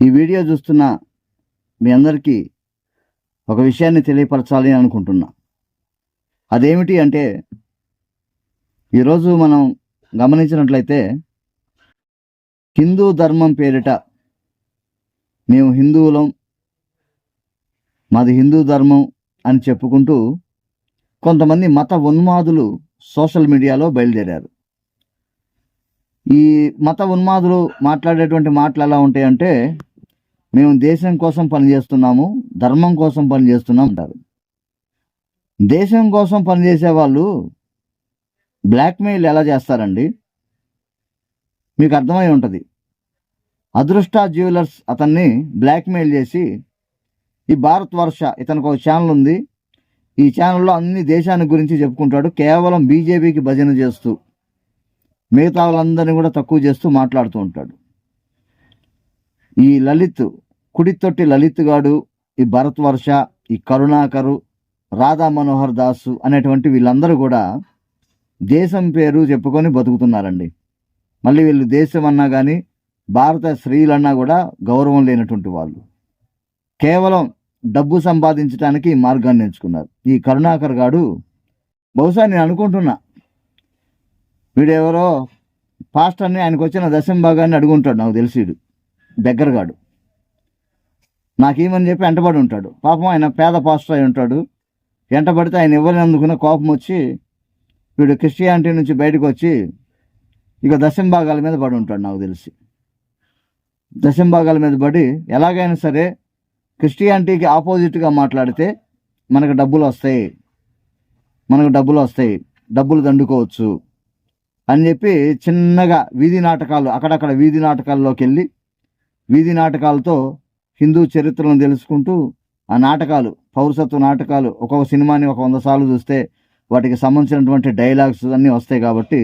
ఈ వీడియో చూస్తున్న మీ అందరికీ ఒక విషయాన్ని తెలియపరచాలి అని అనుకుంటున్నా. అదేమిటి అంటే ఈరోజు మనం గమనించినట్లయితే హిందూ ధర్మం పేరిట మేము హిందువులం మాది హిందూ ధర్మం అని చెప్పుకుంటూ కొంతమంది మత ఉన్మాదులు సోషల్ మీడియాలో బయలుదేరారు. ఈ మత ఉన్మాదులు మాట్లాడేటువంటి మాటలు ఎలా ఉంటాయంటే మేము దేశం కోసం పనిచేస్తున్నాము ధర్మం కోసం పనిచేస్తున్నాం అంటారు. దేశం కోసం పనిచేసే వాళ్ళు బ్లాక్మెయిల్ ఎలా చేస్తారండి? మీకు అర్థమై ఉంటుంది. అదృష్ట జ్యువెలర్స్ అతన్ని బ్లాక్మెయిల్ చేసి ఈ భారత్ వర్ష ఇతనికి ఒక ఛానల్ ఉంది. ఈ ఛానల్లో అన్ని దేశాన్ని గురించి చెప్పుకుంటాడు. కేవలం బీజేపీకి భజన చేస్తూ మిగతా వాళ్ళందరినీ కూడా తక్కువ చేస్తూ మాట్లాడుతూ ఉంటాడు. ఈ లలిత్ కుడితొట్టి లలిత్ గాడు ఈ భరత్ వర్ష ఈ కరుణాకరు రాధా మనోహర్ దాసు అనేటువంటి వీళ్ళందరూ కూడా దేశం పేరు చెప్పుకొని బతుకుతున్నారండి. మళ్ళీ వీళ్ళు దేశం అన్నా కానీ భారత స్త్రీలన్నా కూడా గౌరవం లేనటువంటి వాళ్ళు. కేవలం డబ్బు సంపాదించడానికి ఈ మార్గాన్ని ఎంచుకున్నారు. ఈ కరుణాకర్ గాడు బహుశా నేను అనుకుంటున్నా వీడెవరో పాస్టర్ని ఆయనకు వచ్చిన దశం భాగాన్ని అడుగుంటాడు నాకు తెలిసి వీడు. దగ్గరగాడు నాకేమని చెప్పి వెంటబడి ఉంటాడు. పాపం ఆయన పేద పాస్టర్ అయి ఉంటాడు. వెంటబడితే ఆయన ఎవరిని అందుకున్న కోపం వచ్చి వీడు క్రిస్టియానిటీ నుంచి బయటకు వచ్చి ఇక దశంభాగాల మీద పడి ఉంటాడు నాకు తెలిసి. దశంభాగాల మీద పడి ఎలాగైనా సరే క్రిస్టియానిటీకి ఆపోజిట్గా మాట్లాడితే మనకు డబ్బులు వస్తాయి. మనకు డబ్బులు వస్తాయి. డబ్బులు దండుకోవచ్చు అని చెప్పి చిన్నగా వీధి నాటకాలు అక్కడక్కడ వీధి నాటకాల్లోకి వెళ్ళి వీధి నాటకాలతో హిందూ చరిత్రను తెలుసుకుంటూ ఆ నాటకాలు పౌరసత్వ నాటకాలు ఒక్కొక్క సినిమాని ఒక వంద సార్లు చూస్తే వాటికి సంబంధించినటువంటి డైలాగ్స్ అన్నీ వస్తాయి కాబట్టి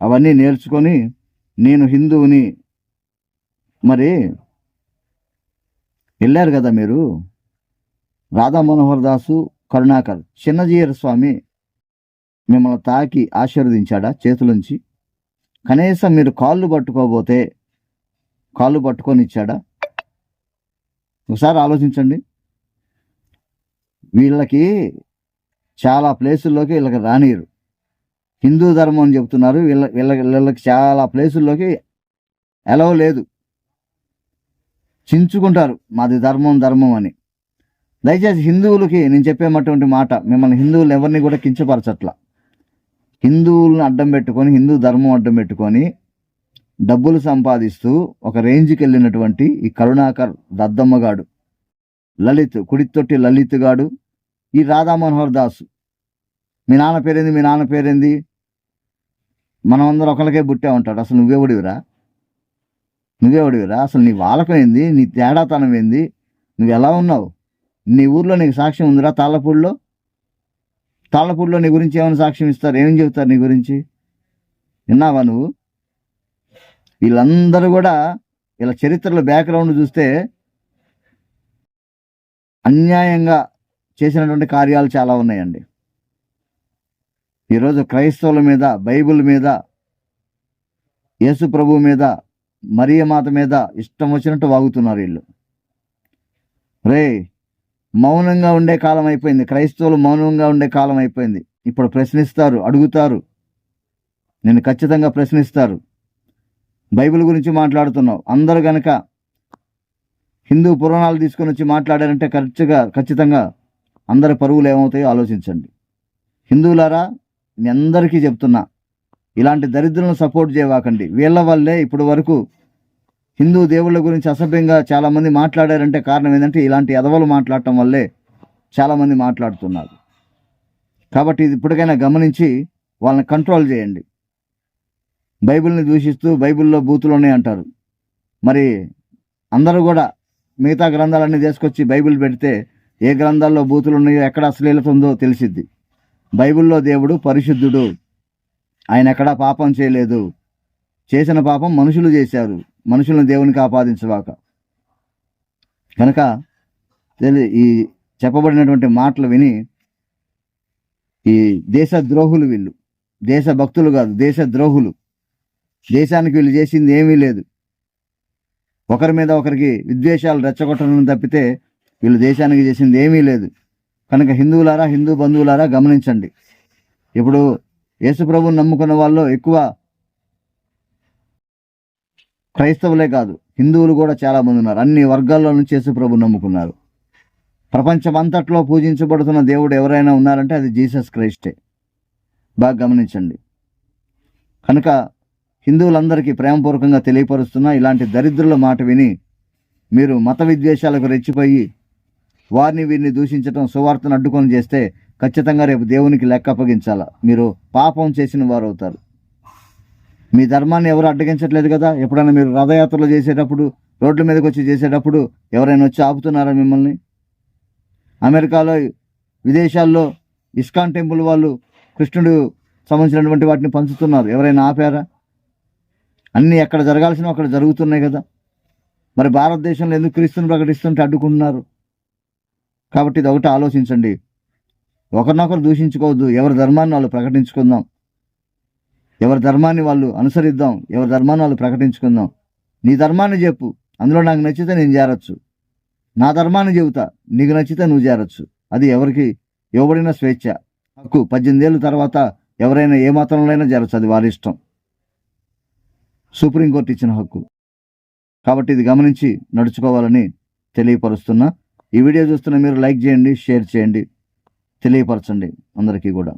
అవన్నీ నేర్చుకొని నేను హిందువుని మరి వెళ్ళారు కదా మీరు? రాధా మనోహర్ దాసు కరుణాకర్ చిన్నజీయర్ స్వామి మిమ్మల్ని తాకి ఆశీర్వదించాడా చేతులుంచి? కనీసం మీరు కాళ్ళు పట్టుకోబోతే కాళ్ళు పట్టుకొని ఇచ్చాడా? ఒకసారి ఆలోచించండి. వీళ్ళకి చాలా ప్లేసుల్లోకి వీళ్ళకి రానియరు హిందూ ధర్మం అని చెప్తున్నారు. వీళ్ళ వీళ్ళ వీళ్ళకి చాలా ప్లేసుల్లోకి ఎలవ లేదు. చించుకుంటారు. మాది ధర్మం ధర్మం అని. దయచేసి హిందువులకి నేను చెప్పేటటువంటి మాట మిమ్మల్ని హిందువులు ఎవరిని కూడా కించపరచట్ల. హిందువులను అడ్డం పెట్టుకొని హిందూ ధర్మం అడ్డం పెట్టుకొని డబ్బులు సంపాదిస్తూ ఒక రేంజ్కి వెళ్ళినటువంటి ఈ కరుణాకర్ దద్దమ్మగాడు. లలిత్ కుడితొట్టి లలిత్ గాడు ఈ రాధా మనోహర్ దాసు. మీ నాన్న పేరేంది? మీ నాన్న పేరేంది? మనం అందరం ఒకరికే బుట్టే ఉంటాడు అసలు నువ్వే ఒడివిరా? నువ్వే ఒడివిరా? అసలు నీ వాలకం ఏంది? నీ తేడాతనం ఏంది? నువ్వు ఎలా ఉన్నావు? నీ ఊర్లో నీకు సాక్ష్యం ఉందిరా తాళ్ళపూడిలో? తాళ్ళపూడిలో నీ గురించి ఏమైనా సాక్ష్యం ఇస్తారు? ఏమని చెబుతారు నీ గురించి? విన్నావా నువ్వు? వీళ్ళందరూ కూడా ఇలా చరిత్రలో బ్యాక్గ్రౌండ్ చూస్తే అన్యాయంగా చేసినటువంటి కార్యాలు చాలా ఉన్నాయండి. ఈరోజు క్రైస్తవుల మీద బైబిల్ మీద యేసు ప్రభు మీద మరియమాత మీద ఇష్టం వచ్చినట్టు వాగుతున్నారు వీళ్ళు. రే మౌనంగా ఉండే కాలం అయిపోయింది. క్రైస్తవులు మౌనంగా ఉండే కాలం అయిపోయింది. ఇప్పుడు ప్రశ్నిస్తారు అడుగుతారు. నేను ఖచ్చితంగా ప్రశ్నిస్తారు. బైబిల్ గురించి మాట్లాడుతున్నావు. అందరు గనక హిందూ పురాణాలు తీసుకొని వచ్చి మాట్లాడారంటే ఖచ్చితంగా ఖచ్చితంగా అందరి పరువులు ఏమవుతాయో ఆలోచించండి. హిందువులారా మీ అందరికీ చెప్తున్నా ఇలాంటి దరిద్రులను సపోర్ట్ చేయవాకండి. వీళ్ళ వల్లే ఇప్పటి వరకు హిందూ దేవుళ్ళ గురించి అసభ్యంగా చాలామంది మాట్లాడారంటే కారణం ఏంటంటే ఇలాంటి ఎదవలు మాట్లాడటం వల్లే చాలామంది మాట్లాడుతున్నారు. కాబట్టి ఇది ఇప్పటికైనా గమనించి వాళ్ళని కంట్రోల్ చేయండి. బైబిల్ని దూషిస్తూ బైబిల్లో బూతులు ఉన్నాయి అంటారు. మరి అందరూ కూడా మిగతా గ్రంథాలన్నీ తీసుకొచ్చి బైబిల్ పెడితే ఏ గ్రంథాల్లో బూతులు ఉన్నాయో ఎక్కడ అశ్లీలత ఉందో తెలిసిద్ది. బైబిల్లో దేవుడు పరిశుద్ధుడు. ఆయన ఎక్కడా పాపం చేయలేదు. చేసిన పాపం మనుషులు చేశారు. మనుషులను దేవునికి ఆపాదించవాక కనుక తెలి ఈ చెప్పబడినటువంటి మాటలు విని ఈ దేశ ద్రోహులు వీళ్ళు. దేశ భక్తులు కాదు దేశ ద్రోహులు దేశానికి వీళ్ళు చేసింది ఏమీ లేదు. ఒకరి మీద ఒకరికి విద్వేషాలు రెచ్చగొట్టడం తప్పితే వీళ్ళు దేశానికి చేసింది ఏమీ లేదు. కనుక హిందువులారా హిందూ బంధువులారా గమనించండి. ఇప్పుడు యేసుప్రభుని నమ్ముకున్న వాళ్ళు ఎక్కువ క్రైస్తవులే కాదు హిందువులు కూడా చాలా మంది ఉన్నారు. అన్ని వర్గాల్లో నుంచి యేసుప్రభు నమ్ముకున్నారు. ప్రపంచమంతట్లో పూజించబడుతున్న దేవుడు ఎవరైనా ఉన్నారంటే అది జీసస్ క్రైస్టే. బాగా గమనించండి. కనుక హిందువులందరికీ ప్రేమపూర్వకంగా తెలియపరుస్తున్న ఇలాంటి దరిద్రుల మాట విని మీరు మత విద్వేషాలకు రెచ్చిపోయి వారిని వీరిని దూషించడం సువార్తను అడ్డుకొని చేస్తే ఖచ్చితంగా రేపు దేవునికి లెక్క అప్పగించాల. మీరు పాపం చేసిన వారు అవుతారు మీ ధర్మాన్ని ఎవరు అడ్డగించట్లేదు కదా? ఎప్పుడైనా మీరు రథయాత్రలు చేసేటప్పుడు రోడ్ల మీదకి వచ్చి చేసేటప్పుడు ఎవరైనా వచ్చి ఆపుతున్నారా మిమ్మల్ని? అమెరికాలో విదేశాల్లో ఇస్కాన్ టెంపుల్ వాళ్ళు కృష్ణుడు సంబంధించినటువంటి వాటిని పంచుతున్నారు. ఎవరైనా ఆపారా? అన్నీ ఎక్కడ జరగాల్సినవి అక్కడ జరుగుతున్నాయి కదా. మరి భారతదేశంలో ఎందుకు క్రీస్తుని ప్రకటిస్తుంటే అడ్డుకుంటున్నారు? కాబట్టి ఇది ఒకటి ఆలోచించండి. ఒకరినొకరు దూషించుకోవద్దు. ఎవరి ధర్మాన్ని వాళ్ళు ప్రకటించుకుందాం. ఎవరి ధర్మాన్ని వాళ్ళు అనుసరిద్దాం. ఎవరి ధర్మాన్ని వాళ్ళు ప్రకటించుకుందాం. నీ ధర్మాన్ని చెప్పు. అందులో నాకు నచ్చితే నేను చేరొచ్చు. నా ధర్మాన్ని చెబుతా. నీకు నచ్చితే నువ్వు చేరచ్చు. అది ఎవరికి ఇవ్వబడిన స్వేచ్ఛ. హక్కు పద్దెనిమిది ఏళ్ళ తర్వాత ఎవరైనా ఏ మాత్రంలో అయినా చేరొచ్చు. అది వారి ఇష్టం. సుప్రీంకోర్టు ఇచ్చిన హక్కు. కాబట్టి ఇది గమనించి నడుచుకోవాలని తెలియపరుస్తున్నా. ఈ వీడియో చూస్తున్న మీరు లైక్ చేయండి షేర్ చేయండి. తెలియపరచండి అందరికీ కూడా.